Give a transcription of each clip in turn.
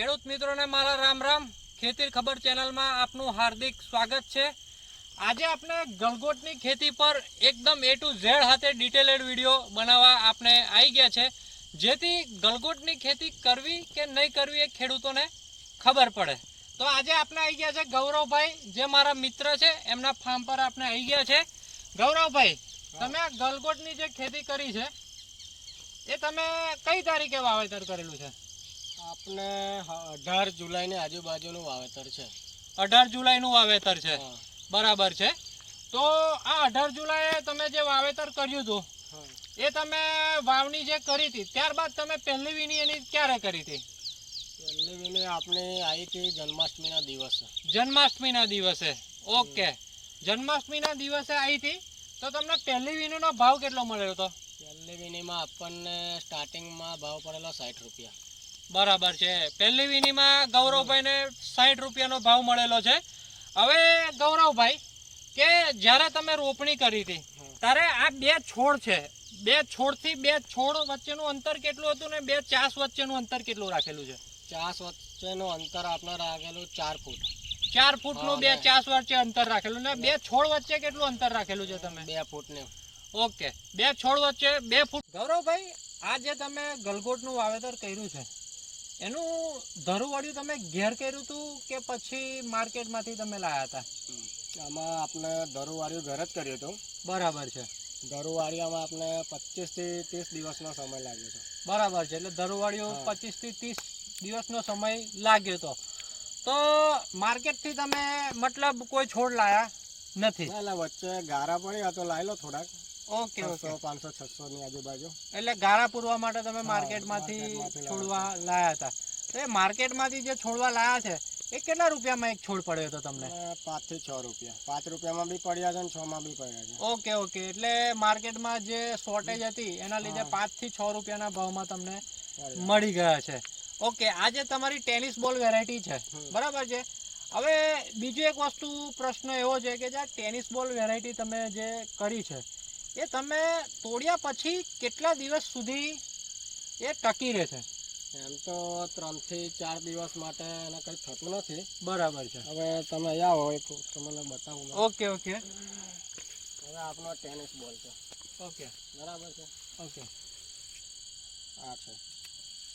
ખેડૂત મિત્રોને મારા રામ રામ. ખેતી ખબર ચેનલમાં આપનું હાર્દિક સ્વાગત છે. આજે આપણે ગલગોટની ખેતી પર એકદમ એ ટુ ઝેડ હાથે ડિટેલેડ વીડિયો બનાવવા આપણે આવી ગયા છે. જેથી ગલગોટની ખેતી કરવી કે નહીં કરવી એ ખેડૂતોને ખબર પડે. તો આજે આપણે આવી ગયા છે ગૌરવભાઈ, જે મારા મિત્ર છે, એમના ફાર્મ પર આપણે આવી ગયા છે. ગૌરવભાઈ, તમે ગલગોટની જે ખેતી કરી છે, એ તમે કઈ તારીખે વાવેતર કરેલું છે? આપણે અઢાર જુલાઈની આજુબાજુનું વાવેતર છે. અઢાર જુલાઈનું વાવેતર છે. બરાબર છે. તો આ અઢાર જુલાઈએ તમે જે વાવેતર કર્યું હતું એ તમે વાવણી જે કરી હતી ત્યારબાદ તમે પહેલી વીણી એની ક્યારે કરી હતી? પહેલી વીણી આપણે આવી હતી જન્માષ્ટમીના દિવસે. જન્માષ્ટમીના દિવસે. ઓકે. જન્માષ્ટમીના દિવસે આવી હતી તો તમને પહેલી વીણીનો ભાવ કેટલો મળેલો હતો? પહેલી વીણીમાં આપણને સ્ટાર્ટિંગમાં ભાવ પડેલો સાઠ રૂપિયા. બરાબર છે. પહેલી વીણીમાં ગૌરવભાઈને સાઠ રૂપિયાનો ભાવ મળેલો છે. હવે ગૌરવભાઈ કે જ્યારે તમે રોપણી કરી હતી ત્યારે આ બે છોડ છે. બે છોડથી બે છોડ વચ્ચેનું અંતર કેટલું હતું ને બે ચાસ વચ્ચેનું અંતર કેટલું રાખેલું છે? ચાસ વચ્ચેનું અંતર આપણે રાખેલું ચાર ફૂટ. ચાર ફૂટનું બે બે. ચાસ વચ્ચે અંતર રાખેલું ને બે છોડ વચ્ચે કેટલું અંતર રાખેલું છે તમે? બે ફૂટને. ઓકે. બે છોડ વચ્ચે બે ફૂટ. ગૌરવભાઈ આ જે તમે ગલગોટનું વાવેતર કર્યું છે. એનું ધરુવાળ્યું તમે ઘેર કર્યું હતું કે પછી માર્કેટમાંથી તમે લાયા હતા? આમાં આપણે દરુવાળીયું ઘર જ કર્યું હતું. બરાબર છે. દરુવાળીયામાં આપણે પચીસથી ત્રીસ દિવસનો સમય લાગ્યો હતો. બરાબર છે એટલે ધરુવાળીઓ પચીસથી પચીસથી ત્રીસ દિવસનો સમય લાગ્યો હતો. તો માર્કેટથી તમે મતલબ કોઈ છોડ લાયા નથી? વચ્ચે ગારા પડ્યા તો લાવી લો થોડાક. Okay okay. પાંચસો છસો ની આજુબાજુ. એટલે ગાળા પૂરવા માટે તમે માર્કેટમાંથી છોડવા લાયા હતા. તો એ માર્કેટમાંથી જે છોડવા લાયા છે એ કેટલા રૂપિયામાં એક છોડ પડ્યો હતો તમને? પાંચથી છ રૂપિયા. પાંચ રૂપિયામાં બી પડ્યા છે ને છ માં બી પડ્યા છે. Okay okay. એટલે માર્કેટમાં જે શોર્ટેજ હતી એના લીધે. પાંચથી છ રૂપિયાના ભાવમાં તમને મળી ગયા છે. ઓકે આ જે તમારી ટેનિસ બોલ વેરાયટી છે. બરાબર છે? હવે બીજું એક વસ્તુ પ્રશ્ન એવો છે કે જે ટેનિસ બોલ વેરાયટી તમે જે કરી છે એ તમે તોડ્યા પછી કેટલા દિવસ સુધી એ ટકી રહે છે એમ તો ત્રણથી ચાર દિવસ માટે એને કંઈ થતું નથી. બરાબર છે. હવે તમે આવો એક તમને બતાવું. Okay okay. હવે આપણો ટેનિસ બોલ છે. ઓકે. બરાબર છે? ઓકે. આ છે.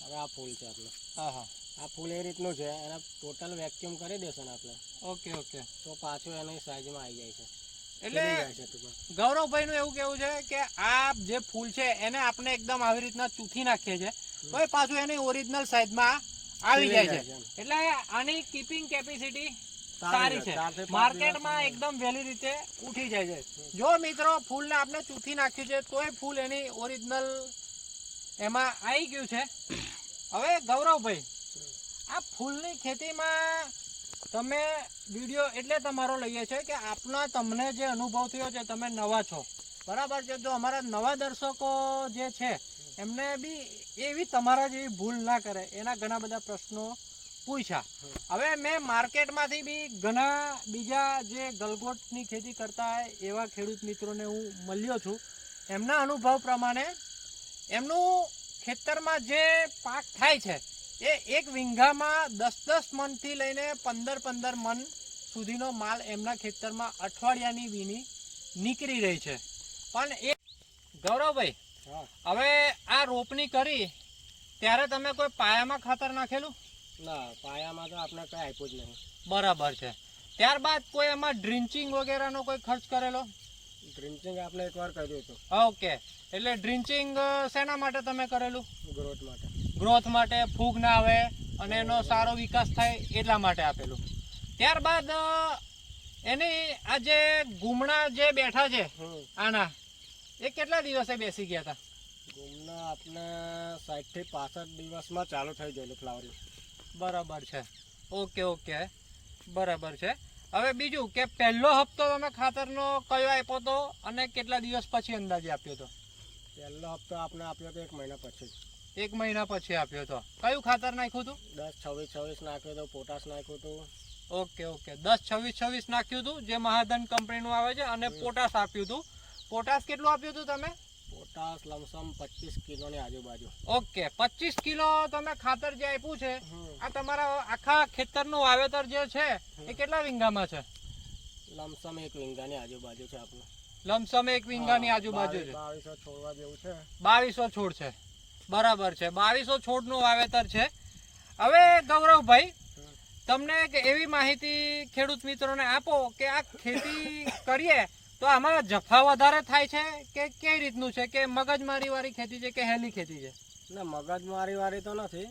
હવે આ ફૂલ છે આપણે. હા હા. આ ફૂલ એ રીતનું છે એને ટોટલ વેક્યુમ કરી દેશે ને આપણે. Okay okay. તો પાછું એની સાઈઝમાં આવી જાય છે. એટલે ખીલી જાય છે ટૂંકમાં. ગૌરવભાઈ નું એવું કેવું છે કે આ જે ફૂલ છે એને આપણે એકદમ આવી રીતના ચૂથી નાખીએ છીએ. તો પાછું એની ઓરિજિનલ સાઈઝમાં આવી જાય છે. એટલે આની કીપિંગ કેપેસિટી સારી છે. માર્કેટમાં એકદમ વહેલી રીતે ઉઠી જાય છે. જો મિત્રો ફૂલને આપણે ચૂથી નાખ્યું છે તોય ફૂલ એની ઓરિજિનલ એમાં આવી ગયું છે. હવે ગૌરવભાઈ આ ફૂલની ખેતીમાં તમે વીડિયો એટલે તમારો લઈએ છે કે આપના તમને જે અનુભવ થયો છે, તમે નવા છો. બરાબર છે? જો અમારા નવા દર્શકો જે છે, એમને બી એવી તમારા જેવી ભૂલ ના કરે, એના ઘણા બધા પ્રશ્નો પૂછ્યા. હવે મેં માર્કેટમાંથી બી ઘણા બીજા જે ગલગોટની ખેતી કરતા એવા ખેડૂત મિત્રોને હું મળ્યો છું. એમના અનુભવ પ્રમાણે એમનું ખેતરમાં જે પાક થાય છે એ એક વીંઘામાં દસ દસ મનથી લઈને પંદર પંદર મન સુધીનો માલ એમના ખેતરમાં અઠવાડિયાની વીણી નીકળી રહી છે. પણ એ ગૌરવભાઈ હવે આ રોપણી કરી ત્યારે તમે કોઈ પાયામાં ખાતર નાખેલું? ના પાયામાં તો આપણે કંઈ આપ્યું જ નહીં. બરાબર છે. ત્યારબાદ કોઈ એમાં ડ્રિન્ચિંગ વગેરેનો કોઈ ખર્ચ કરેલો? ડ્રિંચિંગ આપણે એકવાર કર્યું હતું. ઓકે. એટલે ડ્રિન્ચિંગ શેના માટે તમે કરેલું? ગ્રોથ માટે. ગ્રોથ માટે ફૂગ ના આવે અને એનો સારો વિકાસ થાય એટલા માટે આપેલું. ત્યારબાદ એની આ જે ગુમણા જે બેઠા છે આના એ કેટલા દિવસે બેસી ગયા હતા ગુમણા આપણે સાઠથી પાસઠ દિવસમાં ચાલુ થઈ ગયેલું ફ્લાવરિંગ. બરાબર છે. Okay okay. બરાબર છે. હવે બીજું કે પહેલો હપ્તો તમે ખાતરનો કયો આપ્યો હતો અને કેટલા દિવસ પછી અંદાજે આપ્યો હતો પહેલો હપ્તો આપણે આપ્યો હતો એક મહિના પછી. એક મહિના પછી આપ્યો હતો કયું ખાતર નાખ્યું હતું દસ છવ્વીસ છવ્વીસ નાખ્યું હતું પોટાશ નાખ્યું હતું. Okay okay. દસ છવ્વીસ છવ્વીસ નાખ્યું હતું જે મહાધન કંપનીનું આવે છે અને પોટાશ આપ્યું હતું પોટાશ કેટલું આપ્યું હતું તમે? પોટાશ લમસમ પચીસ કિલોની આજુબાજુ. ઓકે પચીસ કિલો તમે ખાતર જે આપ્યું છે આ તમારા આખા ખેતરનું વાવેતર જે છે એ કેટલા વીંગામાં છે? લમસમ એક વીંગાની આજુબાજુ છે આપણું. લમસમ એક વીંગાની આજુબાજુ છે. બાવીસો છોડવા જેવું છે. બાવીસો છોડ છે. બરાબર છે. બાવીસો છોડનું વાવેતર છે. હવે ગૌરવભાઈ તમને એક એવી માહિતી ખેડૂત મિત્રોને આપો કે આ ખેતી કરીએ તો આમાં જફા વધારે થાય છે કે કઈ રીતનું છે? કે મગજમારી વાળી ખેતી છે કે હેલી ખેતી છે? ના મગજમારી વાળી તો નથી.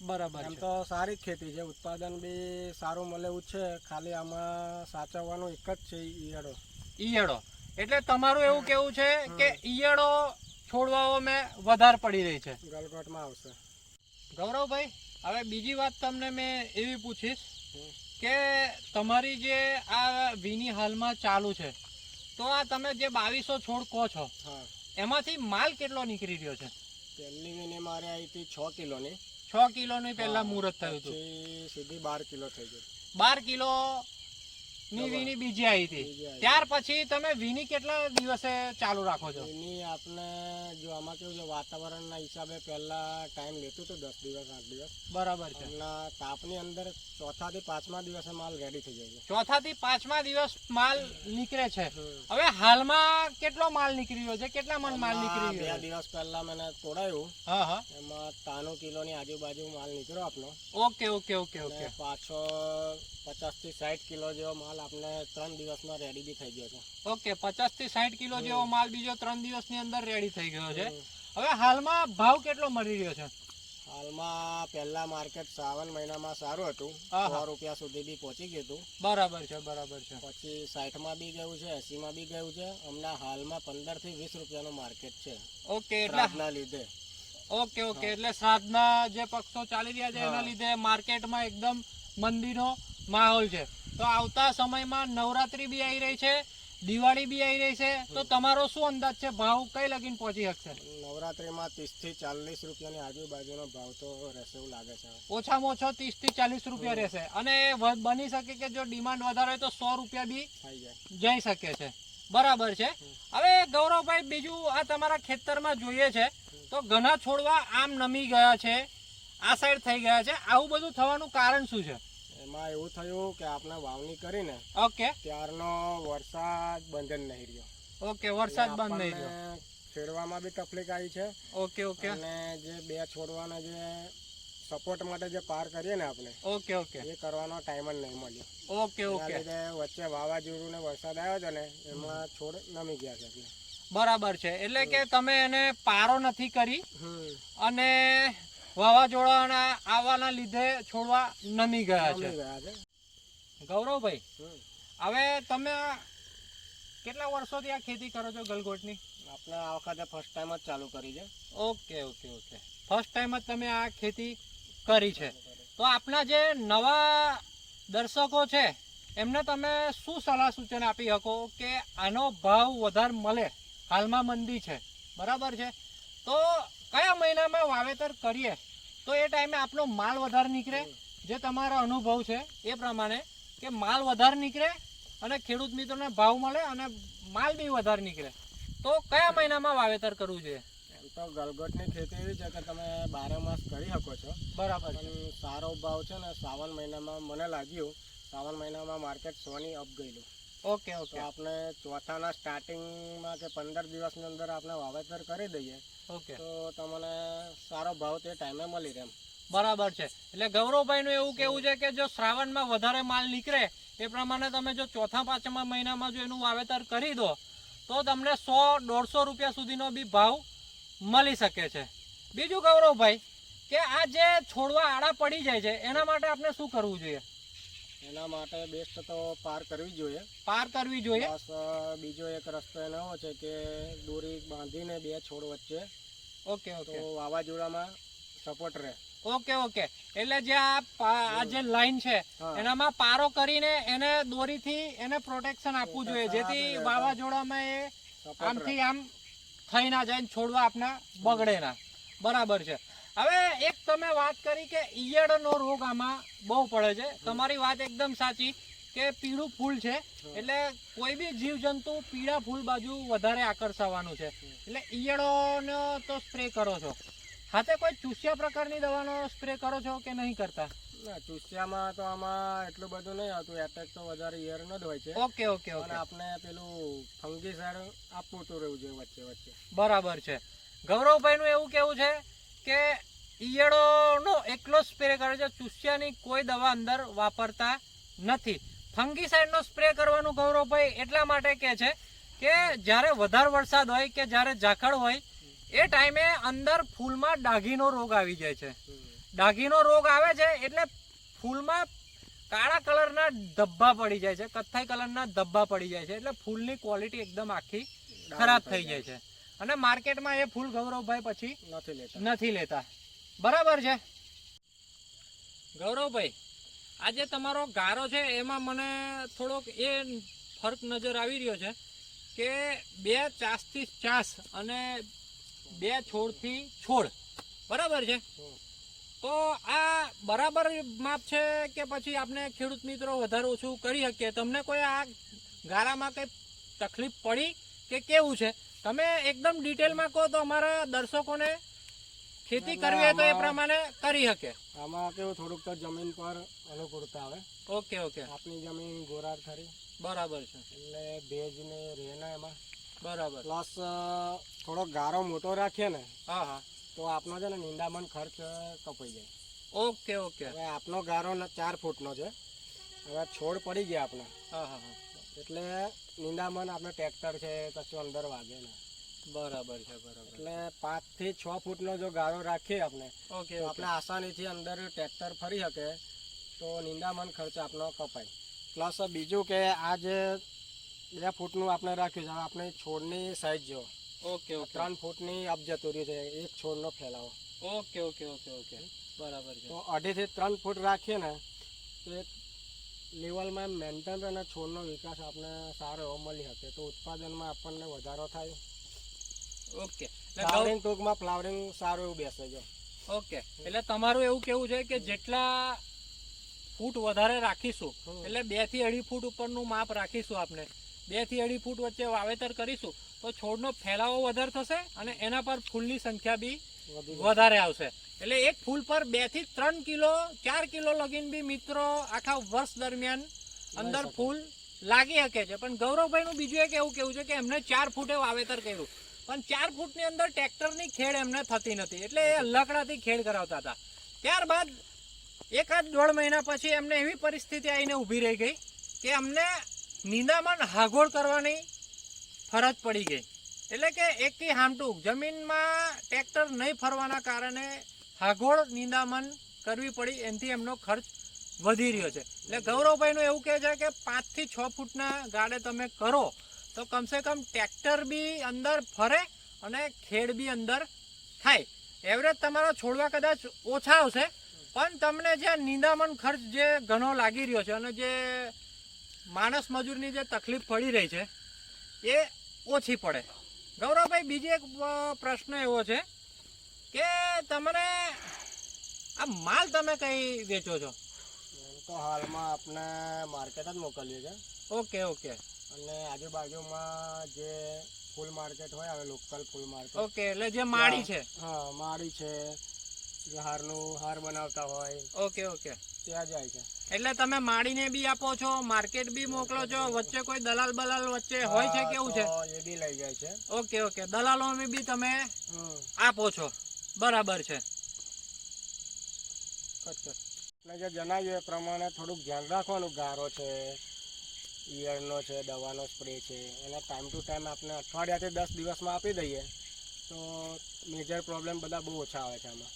બરાબર એમ તો સારી ખેતી છે. ઉત્પાદન બી સારું મળે એવું છે. ખાલી આમાં સાચવવાનું એક જ છે ઈયળો. ઈયળો. એટલે તમારું એવું કેવું છે કે ઈયળો છોડવાઓ મેં વધારે પડી રહી છે. ગલગોટમાં આવશે. ગૌરવભાઈ હવે બીજી વાત તમને મેં એવી પૂછીશ કે તમારી જે આ વીની હાલમાં ચાલુ છે તો આ તમે જે બાવીસો છોડ કહો છો એમાંથી માલ કેટલો નીકળી રહ્યો છે? પહેલી વીને મારે આવી હતી છ કિલોની. છ કિલોની પહેલાં મુહૂર્ત થયું હતું. સીધી બાર કિલો થઈ ગયું બાર કિલો ની વીની બીજી આવી હતી. ત્યાર પછી તમે વીની કેટલા દિવસે ચાલુ રાખો છો? એની આપણે જો આમાં કેવું છે વાતાવરણના હિસાબે પહેલા ટાઈમ લેતું હતું દસ દિવસ આઠ દિવસ. બરાબર છે. તાપની અંદર ચોથાથી પાંચમા દિવસે માલ રેડી થઈ જાય છે. ચોથા થી પાંચમા દિવસ માલ નીકળે છે. હવે હાલમાં કેટલો માલ નીકળી રહ્યો છે? કેટલા મણ માલ નીકળી રહ્યો બે દિવસ પહેલા મને તોડાયું. હા હા. એમાં ત્રાણું કિલોની આજુબાજુ માલ નીકળ્યો આપનો. Okay okay okay okay. પાછો પચાસથી સાઠ કિલો જેવો માલ આપણે ત્રણ દિવસમાં રેડી બી થઈ ગયો છે. ઓકે પચાસથી સાઠ કિલો જેવો માલ બીજો ત્રણ દિવસની અંદર રેડી થઈ ગયો છે. હવે હાલમાં ભાવ કેટલો મળી રહ્યો છે? હાલમાં પહેલા માર્કેટ શ્રાવણ મહિનામાં સારું હતું. સો રૂપિયા સુધી બી પહોંચી ગયું હતું. બરાબર છે બરાબર છે. પછી સાઠમાં બી ગયું છે એસીમાં બી ગયું છે. હમણાં હાલમાં પંદરથી વીસ રૂપિયાનું માર્કેટ છે. ઓકે એટલે શ્રાદ્ધના લીધે. ઓકે ઓકે એટલે શ્રાદ્ધના જે પક્ષો ચાલી રહ્યા છે એના લીધે માર્કેટમાં એકદમ મંદીનો માહોલ છે. તો આવતા સમયમાં નવરાત્રી બી આવી રહી છે દિવાળી બી આવી રહી છે તો તમારો શું અંદાજ છે? ભાવ કઈ લગીને પહોંચી શકશે? નવરાત્રીમાં ત્રીસથી ચાલીસ રૂપિયાની આજુબાજુનો ભાવ તો રહેશે એવું લાગે છે. ઓછામાં ઓછો ત્રીસથી ચાલીસ રૂપિયા રહેશે. અને બની શકે કે જો ડિમાન્ડ વધારે હોય તો સો રૂપિયા બી થઈ જાય. જઈ શકે છે. બરાબર છે. હવે ગૌરવભાઈ બીજું આ તમારા ખેતરમાં જોઈએ છે તો ઘણા છોડવા આમ નમી ગયા છે આ સાઈડ થઈ ગયા છે. આવું બધું થવાનું કારણ શું છે? એમાં એવું થયું કે આપણે વાવણી કરીને ઓકે. ત્યારનો વરસાદ બંધ જ નહીં રહ્યો. ઓકે વરસાદ બંધ નહીં રહ્યો. છેડવામાં બી તકલીફ આવી છે. Okay okay. અને જે બે છોડવાના જે સપોર્ટ માટે જે પાર કરીએ ને આપણે ઓકે ઓકે. એ કરવાનો ટાઈમ જ નહીં મળ્યો. Okay okay. વચ્ચે વાવાઝોડું ને વરસાદ આવ્યો છે ને એમાં છોડ નમી ગયા છે બરાબર છે. એટલે કે તમે એને પારો નથી કરી અને વાવાઝોડાના આવવાના લીધે છોડવા નમી ગયા છે. ગૌરવભાઈ હવે તમે કેટલા વર્ષોથી આ ખેતી કરો છો ગલગોટની? આપણે આ વખતે ફર્સ્ટ ટાઈમ જ ચાલુ કરી છે. Okay okay okay. First time જ તમે આ ખેતી કરી છે. તો આપણા જે નવા દર્શકો છે એમને તમે શું સલાહ સૂચન આપી શકો કે આનો ભાવ વધારે મળે? હાલમાં મંદી છે. બરાબર છે? તો કયા મહિનામાં વાવેતર કરીએ? તો એ ટાઈમે આપણો માલ વધારે નીકળે. જે તમારો અનુભવ છે એ પ્રમાણે કે માલ વધારે નીકળે અને ખેડૂત મિત્રોને ભાવ મળે અને માલ બી વધારે નીકળે. તો કયા મહિનામાં વાવેતર કરવું જોઈએ? એમ તો ગલગોટની ખેતી એવી છે કે તમે બારે માસ કરી શકો છો. બરાબર સારો ભાવ છે ને શ્રાવણ મહિનામાં મને લાગ્યું શ્રાવણ મહિનામાં માર્કેટ સોની અપ ગયેલું. Okay okay. આપણે ચોથાના સ્ટાર્ટિંગમાં કે પંદર દિવસની અંદર આપણે વાવેતર કરી દઈએ ઓકે. તો તમને સારો ભાવ તે ટાઈમે મળી રહે. બરાબર છે. એટલે ગૌરવભાઈનું એવું કેવું છે કે જો શ્રાવણમાં વધારે માલ નીકળે એ પ્રમાણે તમે જો ચોથા પાંચમા મહિનામાં જો એનું વાવેતર કરી દો તો તમને સો દોઢસો રૂપિયા સુધીનો બી ભાવ મળી શકે છે. બીજું ગૌરવભાઈ કે આ જે છોડવા આડા પડી જાય છે એના માટે આપણે શું કરવું જોઈએ? એના માટે બેસ્ટ તો પાર કરવી જોઈએ. પાર કરવી જોઈએ? બસ બીજો એક રસ્તો એનો છે કે દોરી બાંધીને બે છોડ વચ્ચે ઓકે તો વાવાઝોડામાં સપોર્ટ રહે. Okay okay. એટલે જે આ જે લાઈન છે એનામાં પારો કરીને એને દોરીથી એને પ્રોટેક્શન આપવું જોઈએ. જેથી. વાવાઝોડામાં એ આમથી આમ થઈ ના જાય છોડવા આપના બગડે ના. બરાબર છે. હવે એક તમે વાત કરી કે ઈયળનો રોગ આમાં બહુ પડે છે. તમારી વાત એકદમ સાચી કે પીળું ફૂલ છે. એટલે કોઈ બી જીવજંતુ પીળા ફૂલ બાજુ વધારે આકર્ષાવાનું છે. એટલે ઈયળોનો તો સ્પ્રે કરો છો. સાથે કોઈ ચૂસ્યા પ્રકારની દવાનો સ્પ્રે કરો છો કે નહીં કરતા? ના ચૂસ્યામાં તો આમાં એટલું બધું નહીં આવતું. એટેક તો વધારે ઈયરનો જ હોય છે. ઓકે ઓકે અને આપણે પેલું ફંગી સાઈડ આપવું તો રહેવું જોઈએ વચ્ચે વચ્ચે. બરાબર છે. ગૌરવભાઈનું એવું કેવું છે કે ઈયળોનો એકલો સ્પ્રે કરે છે. ચૂસ્યાની કોઈ દવા અંદર વાપરતા નથી. ફંગીસાઇડનો સ્પ્રે કરવાનું ગૌરવભાઈ એટલા માટે કે છે કે જ્યારે વધારે વરસાદ હોય કે જ્યારે ઝાકળ હોય એ ટાઈમે અંદર ફૂલમાં ડાઘીનો રોગ આવી જાય છે. ડાઘીનો રોગ આવે છે એટલે ફૂલમાં કાળા કલરના ધબ્બા પડી જાય છે. કથ્થાઈ કલરના ધબ્બા પડી જાય છે. એટલે ફૂલની ક્વોલિટી એકદમ આખી ખરાબ થઈ જાય છે. અને માર્કેટમાં એ ફૂલ ગૌરવભાઈ પછી નથી લેતા. નથી લેતા. બરાબર છે? ગૌરવભાઈ આજે તમારો ગારો છે એમાં મને થોડોક એ ફરક નજર આવી રહ્યો છે કે બે ચાસથી ચાસ અને બે છોડથી છોડ. બરાબર છે? તો આ બરાબર માપ છે કે પછી આપણે ખેડૂત મિત્રો વધારે ઓછું કરી શકીએ? તમને કોઈ આ ગારામાં કંઈ તકલીફ પડી કે કેવું છે? તમે એકદમ ડિટેલમાં કહો તો અમારા દર્શકોને ખેતી કરવી હોય તો એ પ્રમાણે કરી શકે. આમાં કેવું થોડુંક તો જમીન પર અનુકૂળતા આવે. Okay okay. આપની જમીન ગોરાર ખરી. બરાબર છે. એટલે ભેજ ને રહે ના એમાં. બરાબર. પ્લસ થોડો ગારો મોટો રાખીએ ને હા હા. તો આપનો છે ને નિંદામણ ખર્ચ કપાઈ જાય. Okay okay. હવે આપનો ગારો ને ચાર ફૂટનો છે. હવે છોડ પડી ગયા આપણે હા હા હા. એટલે નિંદામણ આપણે ટ્રેક્ટર છે કશું અંદર વાગે ને. બરાબર છે બરાબર એટલે પાંચથી છ ફૂટનો જો ગાળો રાખીએ આપણે ઓકે આપણે આસાનીથી અંદર ટ્રેક્ટર ફરી શકે તો નિંદામણ ખર્ચ આપણો કપાય. પ્લસ બીજું કે આ જે બે ફૂટનું આપણે રાખ્યું છે આપણે છોડની સાઈઝ જો ઓકે ઓકે. ત્રણ ફૂટની અપ જતું રહ્યું છે એક છોડનો ફેલાવો. Okay okay okay okay. બરાબર છે. તો અઢીથી ત્રણ ફૂટ રાખીએ ને તો એક લેવલમાં મેન્ટેન અને છોડનો વિકાસ આપણે સારો એવો મળી શકે તો ઉત્પાદનમાં આપણને વધારો થાય. ઓકે. ફ્લાવરિંગ ટૂંકમાં ફ્લાવરિંગ સારું એવું બેસે છે. ઓકે. એટલે તમારું એવું કેવું છે કે જેટલા ફૂટ વધારે રાખીશું એટલે બેથી અઢી ફૂટ ઉપરનું માપ રાખીશું આપણે બેથી અઢી ફૂટ વચ્ચે વાવેતર કરીશું તો છોડનો ફેલાવો વધારે થશે અને એના પર ફૂલની સંખ્યા બી વધારે આવશે. એટલે એક ફૂલ પર બેથી ત્રણ કિલો ચાર કિલો લગીન બી મિત્રો આખા વર્ષ દરમિયાન અંદર ફૂલ લાગી શકે છે. પણ ગૌરવભાઈ નું બીજું એક એવું કેવું છે કે એમને ચાર ફૂટે વાવેતર કર્યું. પણ ચાર ફૂટની અંદર ટ્રેક્ટરની ખેડ એમને થતી નથી. એટલે એ લકડાથી ખેડ કરાવતા હતા. ત્યારબાદ એકાદ દોઢ મહિના પછી એમને એવી પરિસ્થિતિ આવીને ઊભી રહી ગઈ કે અમને નિંદામણ હાગોળ કરવાની ફરજ પડી ગઈ. એટલે કે એકી હામટુક જમીનમાં ટ્રેક્ટર નહીં ફરવાના કારણે હાગોળ નિંદામણ કરવી પડી, એનાથી એમનો ખર્ચ વધી રહ્યો છે. એટલે ગૌરવભાઈનું એવું કહે છે કે પાંચથી છ ફૂટના ગાડે તમે કરો, તો કમસે કમ ટ્રેક્ટર બી અંદર ફરે અને ખેડ બી અંદર થાય. એવરેજ તમારા છોડવા કદાચ ઓછા આવશે, પણ તમને જે નિંદામણ ખર્ચ જે ઘણો લાગી રહ્યો છે અને જે માણસ મજૂરની જે તકલીફ પડી રહી છે, એ ઓછી પડે. ગૌરવભાઈ, બીજી એક પ્રશ્ન એવો છે કે તમને આ માલ તમે કઈ વેચો છો? તો હાલમાં આપણે માર્કેટ જ મોકલીએ છે ઓકે ઓકે. અને આજુબાજુમાં જે ફૂલ માર્કેટ હોય હવે લોકલ ફૂલ માર્કેટ. ઓકે એટલે જે માળી છે. હા માળી છે. જે હારનું હાર બનાવતા હોય ઓકે ઓકે. ત્યાં જાય છે. એટલે તમે માળીને બી આપો છો માર્કેટ બી મોકલો છો વચ્ચે કોઈ દલાલ બલાલ વચ્ચે હોય છે કેવું છે? એ બી લઈ જાય છે. Okay okay. દલાલો બી તમે આપો છો. બરાબર છે. એટલે જે જણાવ્યું એ પ્રમાણે થોડુંક ધ્યાન રાખવાનું. ગારો છે, ઈયળનો છે, દવાનો સ્પ્રે છે. એને ટાઈમ ટુ ટાઈમ આપણે અઠવાડિયાથી દસ દિવસમાં આપી દઈએ. તો મેજર પ્રોબ્લેમ બધા બહુ ઓછા આવે છે આમાં.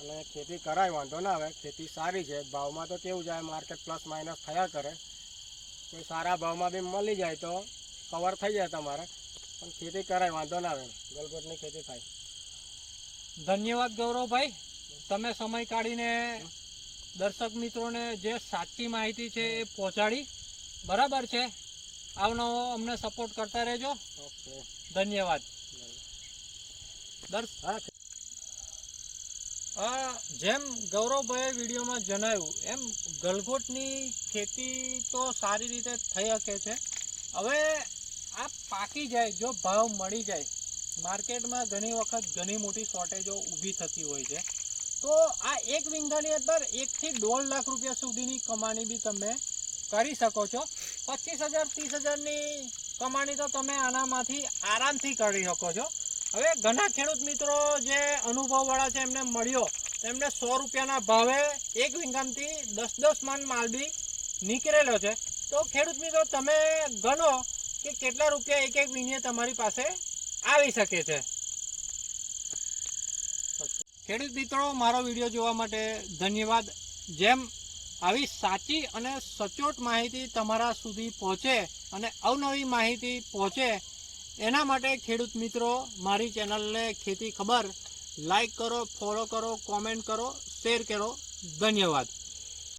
અને ખેતી કરાય, વાંધો ના આવે. ખેતી સારી છે. ભાવમાં તો કેવું જાય માર્કેટ પ્લસ માઇનસ થયા કરે. કોઈ સારા ભાવમાં બી મળી જાય તો કવર થઈ જાય તમારે. પણ ખેતી કરાય, વાંધો ના આવે. ગલગોટની ખેતી થાય. ધન્યવાદ ગૌરવભાઈ. તમે સમય કાઢીને દર્શક મિત્રોને જે સાચી માહિતી છે એ પહોંચાડી. બરાબર છે? આવનો અમને સપોર્ટ કરતા રહેજો. ધન્યવાદ. હા. જેમ ગૌરવભાઈએ વિડીયોમાં જણાવ્યું એમ ગલગોટની ખેતી તો સારી રીતે થઈ શકે છે. હવે આ પાકી જાય જો ભાવ મળી જાય માર્કેટમાં ઘણી વખત ઘણી મોટી શોર્ટેજો ઊભી થતી હોય છે. તો આ એક વીંગાની અંદર એકથી દોઢ લાખ રૂપિયા સુધીની કમાણી બી તમે કરી શકો છો. પચીસ હજાર, ત્રીસ હજારની કમાણી તો તમે આનામાંથી આરામથી કરી શકો છો. હવે ઘણા ખેડૂત મિત્રો જે અનુભવવાળા છે, એમને મળ્યો એમને સો રૂપિયાના ભાવે એક વીંગામથી દસ દસ માન માલ બી નીકળેલો છે. તો ખેડૂત મિત્રો, તમે ગણો કે કેટલા રૂપિયા એક એક વીણીએ તમારી પાસે આવી શકે છે. ખેડૂત મિત્રો, મારો વીડિયો જોવા માટે ધન્યવાદ. જેમ આવી સાચી અને સચોટ માહિતી તમારા સુધી પહોંચે અને અવનવી માહિતી પહોંચે, એના માટે ખેડૂત મિત્રો, મારી ચેનલને ખેતી ખબર. લાઈક કરો ફોલો કરો કોમેન્ટ કરો શેર કરો. ધન્યવાદ.